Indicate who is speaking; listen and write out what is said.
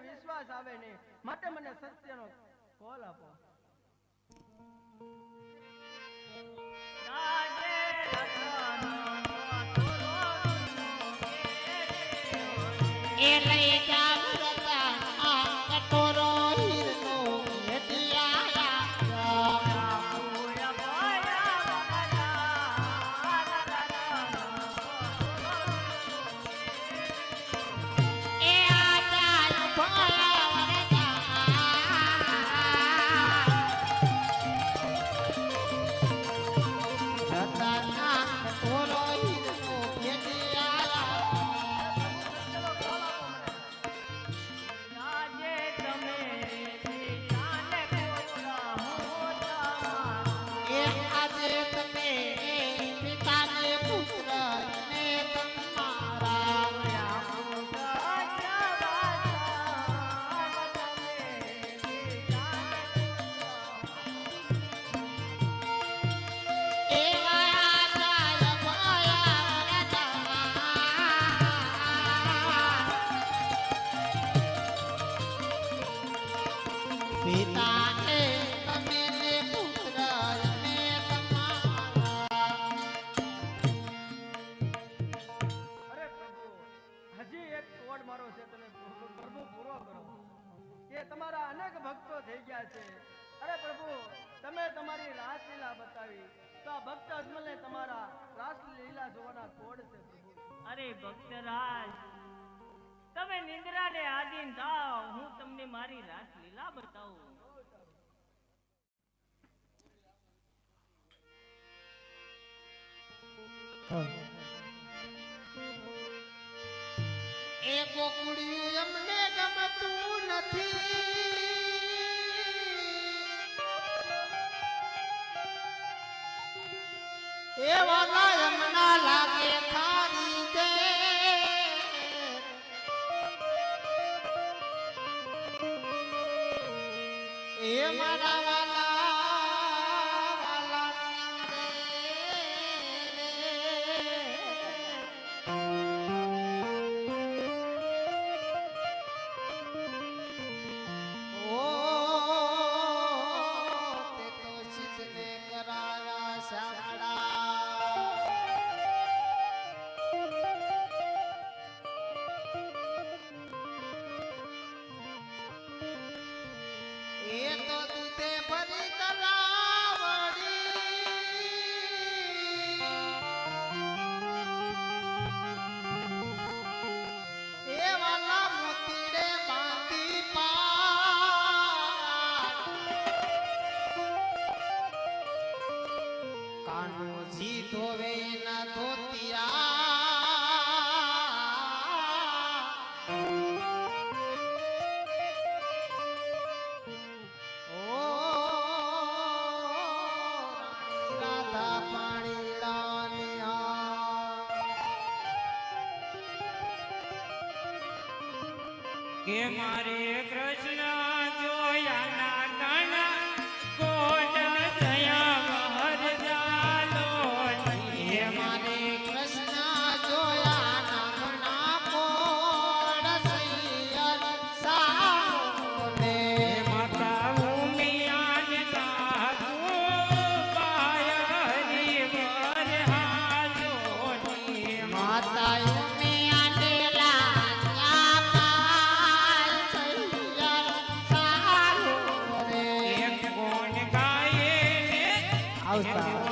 Speaker 1: વિશ્વાસ આવે નહીં. માટે મને સત્યનો કોલ આપો.
Speaker 2: એ લઈ જાવ
Speaker 1: છે તમે પ્રભુ પૂરો કરો. કે તમારા અનેક ભક્તો થઈ ગયા છે. અરે પ્રભુ તમે તમારી રાસલીલા બતાવી. તો આ ભક્ત અજમલને તમારા રાસલીલા જોવાના કોડ છે પ્રભુ.
Speaker 3: અરે ભક્તરાજ તમે નિંદ્રાને આધીન થાવ હું તમને મારી રાસ લીલા બતાવું
Speaker 2: એ ગોકુળિયું એમને ગમતું નથી. એ વાલા લાગે ખારી દે મારા કાનોજી ધોવે ના ધોતિયા.
Speaker 4: કે મારે કૃષ્ણ જોયા How's that?